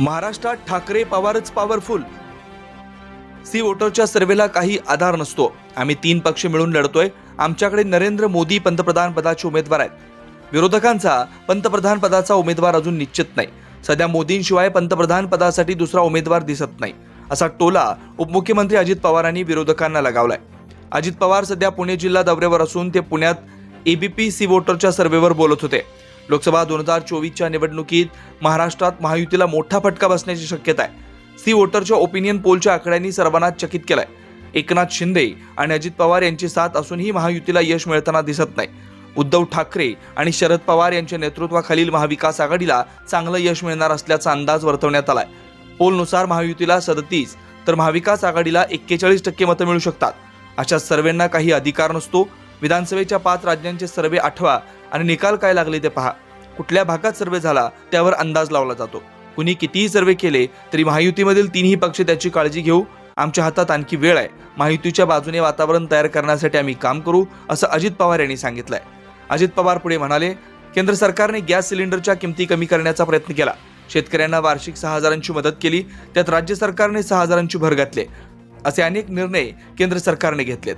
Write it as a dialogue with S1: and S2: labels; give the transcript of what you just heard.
S1: महाराष्ट्रात ठाकरे पवारच powerful C वोटरच्या सर्वेला काही आधार नसतो. आम्ही तीन पक्ष मिळून लढतोय. आमच्याकडे नरेंद्र मोदी पंतप्रधान पदाचे उमेदवार आहेत. विरोधकांचा पंतप्रधान पदाचा उमेदवार अजून निश्चित नाही. सध्या मोदींशिवाय पंतप्रधान पदासाठी दुसरा उमेदवार दिसत नाही. असा टोला उपमुख्यमंत्री अजित पवारांनी विरोधकांना लगावलाय. अजित पवार सध्या पुणे जिल्हा दौऱ्यावर असून ते पुण्यात एबीपी सी वोटरच्या सर्वेवर बोलत होते. लोकसभा दोन हजार चोवीसच्या निवडणुकीत महाराष्ट्रात महायुतीला मोठा फटका बसण्याची शक्यता आहे. सी वोटरच्या ओपिनियन पोलच्या आकड्यांनी सर्वांना चकित केलाय. एकनाथ शिंदे आणि अजित पवार यांची साथ असूनही महायुतीला यश मिळताना दिसत नाही. उद्धव ठाकरे आणि शरद पवार यांच्या नेतृत्वाखालील महाविकास आघाडीला चांगलं यश मिळणार असल्याचा अंदाज वर्तवण्यात आलाय. पोलनुसार महायुतीला सदतीस तर महाविकास आघाडीला एक्केचाळीस टक्के मतं मिळू शकतात. अशा सर्वेंना काही अधिकार नसतो विधानसभेच्या पाच राज्यांचे सर्वे आठवा आणि निकाल काय लागले ते पहा. कुठल्या भागात सर्वे झाला त्यावर अंदाज लावला जातो. कुणी कितीही सर्वे केले तरी महायुतीमधील तिन्ही पक्ष त्याची काळजी घेऊ. आमच्या हातात आणखी वेळ आहे. महायुतीच्या बाजूने वातावरण तयार करण्यासाठी आम्ही काम करू असं अजित पवार यांनी सांगितलंय. अजित पवार पुढे म्हणाले केंद्र सरकारने गॅस सिलेंडरच्या किमती कमी करण्याचा प्रयत्न केला. शेतकऱ्यांना वार्षिक सहा हजारांची मदत केली. त्यात राज्य सरकारने सहा हजारांची भर घातली असे अनेक निर्णय केंद्र सरकारने घेतलेत.